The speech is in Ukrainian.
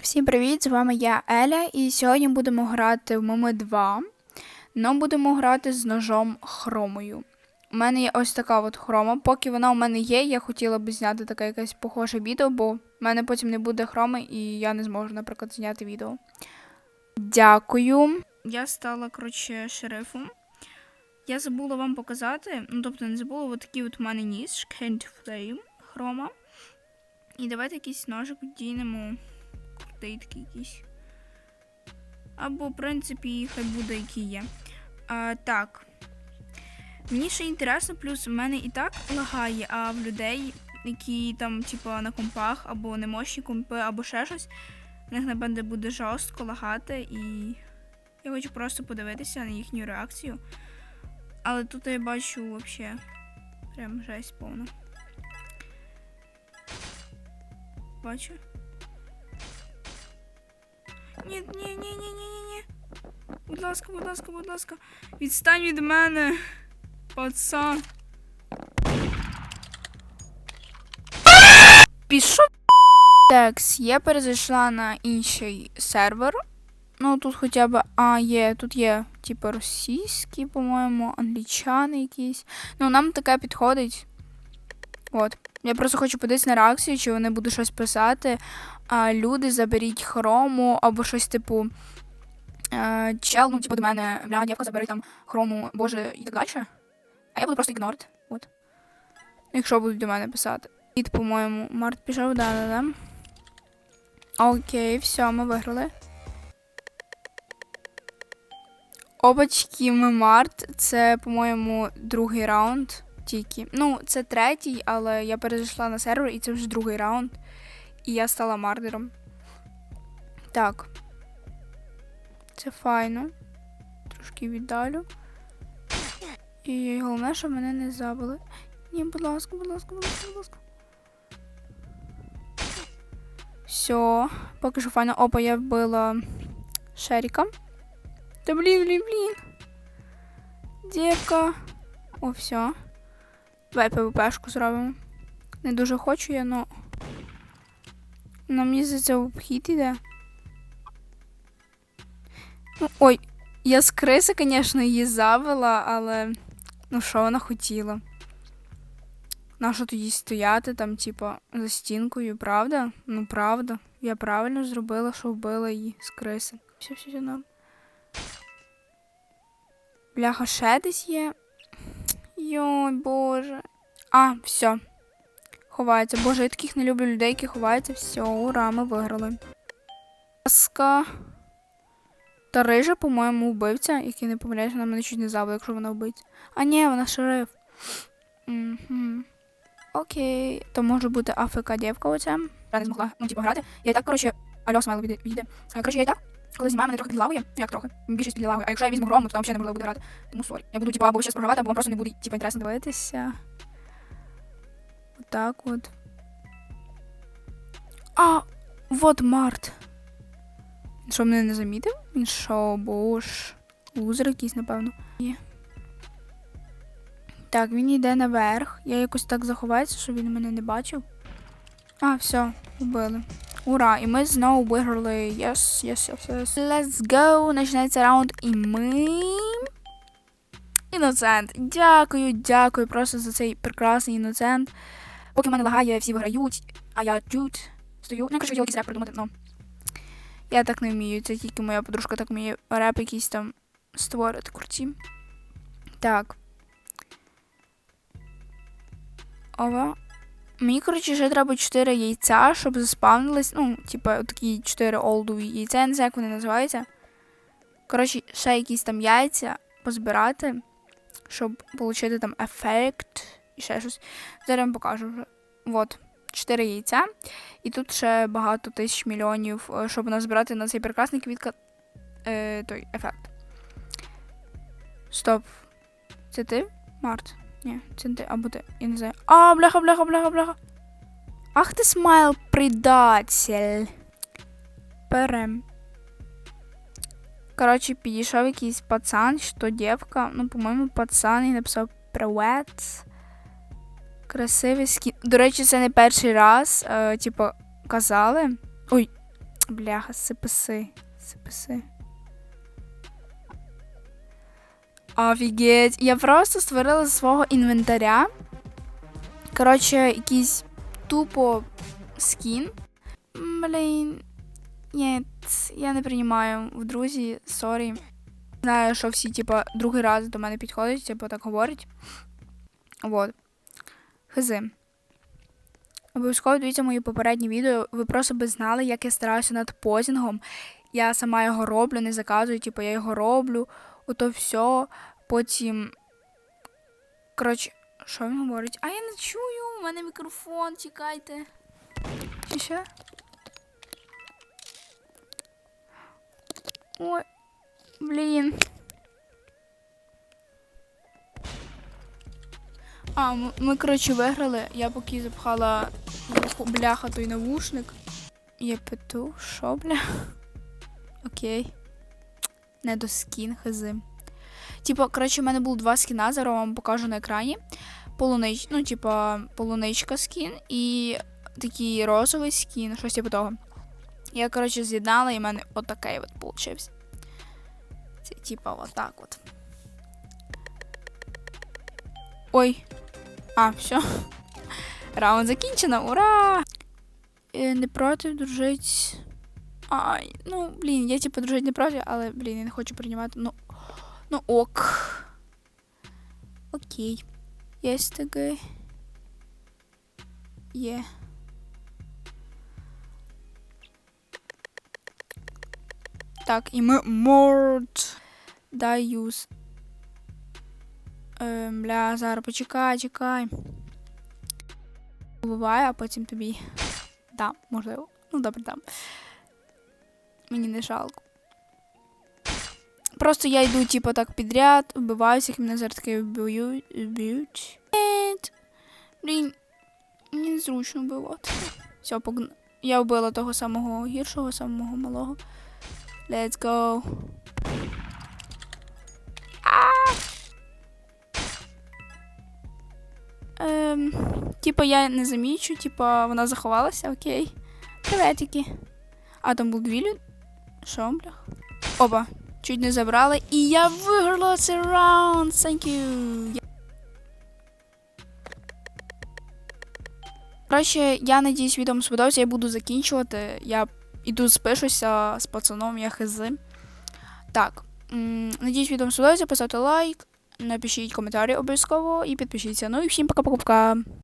Всім привіт! З вами я Еля, і сьогодні будемо грати в Моми 2. Но будемо грати з ножом хромою. У мене є ось така от хрома. Поки вона у мене є, я хотіла б зняти таке якесь похоже відео, бо в мене потім не буде хроми, і я не зможу, наприклад, зняти відео. Дякую. Я стала, коротше, шерифом. Я забула вам показати, ну тобто не забула, от такий от у мене ніж, Can't Flame, хрома. І давайте якийсь ножик дінемо такий якийсь. Або, в принципі, хай буде який є. А, так. Мені ще інтересно, плюс в мене і так лагає, а в людей, які там, типу, на компах, або немощні компи, або ще щось, в них, напевне, буде жорстко лагати, і я хочу просто подивитися на їхню реакцію. Але тут я бачу взагалі прям жесть повна. Бачу. Ні, ні, ні, ні, ні, ні, ні. Будь ласка, будь ласка, будь ласка. Відстань від мене. Пацан. Пішов. Так, я перезайшла на інший сервер. Ну, тут хоча б. А, є, тут є, типу, російські, по-моєму, англічани якісь. Ну, нам таке підходить. От. Я просто хочу подивитися на реакцію, чи вони будуть щось писати. А, люди, заберіть хрому, або щось типу. Чел, ну, типу, до мене, бля, дівка, забери там хрому, боже, і так далі. А я буду просто ігнорити. От. Якщо будуть до мене писати. Іт, по-моєму, Март пішов, да-да-да. Окей, все, ми виграли. Опачки, ми Март. Це, по-моєму, другий раунд тільки. Ну, це третій, але я перейшла на сервер, і це вже другий раунд. І я стала мардером. Так. Це файно. Трошки віддалю. І головне, щоб мене не забили. Ні, будь ласка, будь ласка, будь ласка, будь ласка. Все, поки що файно. Опа, я вбила Шеріка. Та блін, блін, блін. Дівка. О, все. Давай ПВПшку зробимо. Не дуже хочу я, но. На мені здається обхід іде. Ну, ой, я з криси, звісно, її завела, але. Ну, що вона хотіла? Нащо тоді стояти там, типа, за стінкою, правда? Ну, правда. Я правильно зробила, що вбила її з криси. Все, все, все норм. Бляха, ще десь є. Йой, боже. А, все. Ховається. Боже, я таких не люблю людей, які ховаються. Все, ура, ми виграли. Ласка. Та рижа, по-моєму, вбивця, який не помиляється, вона мене чуть не забула, якщо вона вбивця. А ні, вона шериф. Угу. Окей. То може бути АФК дівка оця. Я змогла, ну, типу, грати. Я і так, коротше, алло, смайло відійде. Коротше, я і так, коли знімаю, мене трохи підлагує. Ну, як трохи. Більшість підлагує. А якщо я візьму грому, то там взагалі неможливо буде грати. Тому сорі. Я буду, типу, або щас програвати, або вам просто не буде, типу, інтересно дивитися. Отак от. А, вот Март. Що, мене не замітив? Він що, бож. Лузер якийсь, напевно. Є. Так, він йде наверх. Я якось так заховаюся, щоб він мене не бачив. А, все, вбили. Ура! І ми знову виграли. Yes, yes, yes, yes. Let's go! Починається раунд, і ми. Іноцент. Дякую, дякую просто за цей прекрасний іноцент. Поки в мене лагає, всі виграють, а я тут стою. Ну, я якийсь реп придумати, ну. Я так не вмію, це тільки моя подружка так вміє реп якийсь там створити круті. Так. Ова. Мені, коротше, ще треба 4 яйця, щоб заспавнились. Ну, типа, такі 4 олдові яйця, я не знаю, як вони називаються. Коротше, ще якісь там яйця позбирати, щоб отримати там ефект і ще щось. Зараз я вам покажу вже. Вот. 4 яйця. І тут ще багато тисяч мільйонів, е, щоб назбирати на цей прекрасний квітка. Е, той ефект. Стоп. Це ти, Март? Ні, це ти, або ти. Я не знаю. А, бляха, бляха, бляха, бляха. Ах ти смайл, предатель. Берем. Коротше, підійшов якийсь пацан, то дівка, ну, по-моєму, пацан і написав Привет. Красивий скін. До речі, це не перший раз, е, типу, казали. Ой, бляха, сиписи. Сиписи. Офігеть. Я просто створила з свого інвентаря. Коротше, якийсь тупо скін. Блін. Ні, я не приймаю в друзі, сорі. Знаю, що всі, типа, другий раз до мене підходять, типу, так говорять. Вот. Хизи. Обов'язково дивіться мої попередні відео. Ви просто би знали, як я стараюся над позінгом. Я сама його роблю, не заказую, типу, я його роблю, ото все. Потім. Коротше, що він говорить? А я не чую, у мене мікрофон, чекайте. Чи ще? Ой, блін. А, ми, коротше, виграли. Я поки запхала бляха той навушник. Я питу, що, бля? Окей. Не до скін, хизи. Типа, коротше, в мене було два скіна, зараз вам покажу на екрані. Полунич, ну, типа, полуничка скін і такий розовий скін, щось типу того. Я, коротше, з'єднала і в мене отакий от получився. Це типа отак от. Ой. А, все. Раунд закінчено, ура! Е, Не проти дружить. Ай, ну, блін, я типу дружить не проти, але, блін, я не хочу приймати. Ну, ну ок. Окей. Є таке. Є. Так, і ми морд. Дай юз. Ем, бля, зараз почекай, чекай. Буває, а потім тобі. Дам, можливо. Ну, добре, дам. Мені не жалко. Просто я йду, типу, так підряд, вбиваю всіх, мене зараз таки вб'ють. вб'ють. Блін, мені незручно вбивати. Все, погна... Я вбила того самого гіршого, самого малого. Let's go. Ем, типа я не замічу, типа вона заховалася, окей. Приветики. А там був дві люди. Що, блях? Опа, чуть не забрали. І я виграла цей раунд. Thank you. Коротше, я надіюсь, відео вам сподобався, я буду закінчувати. Я іду спишуся з пацаном, я хизи. Так. Надіюсь, відео вам сподобається, поставте лайк, напишіть коментарі обов'язково і підпишіться. Ну і всім пока-пока.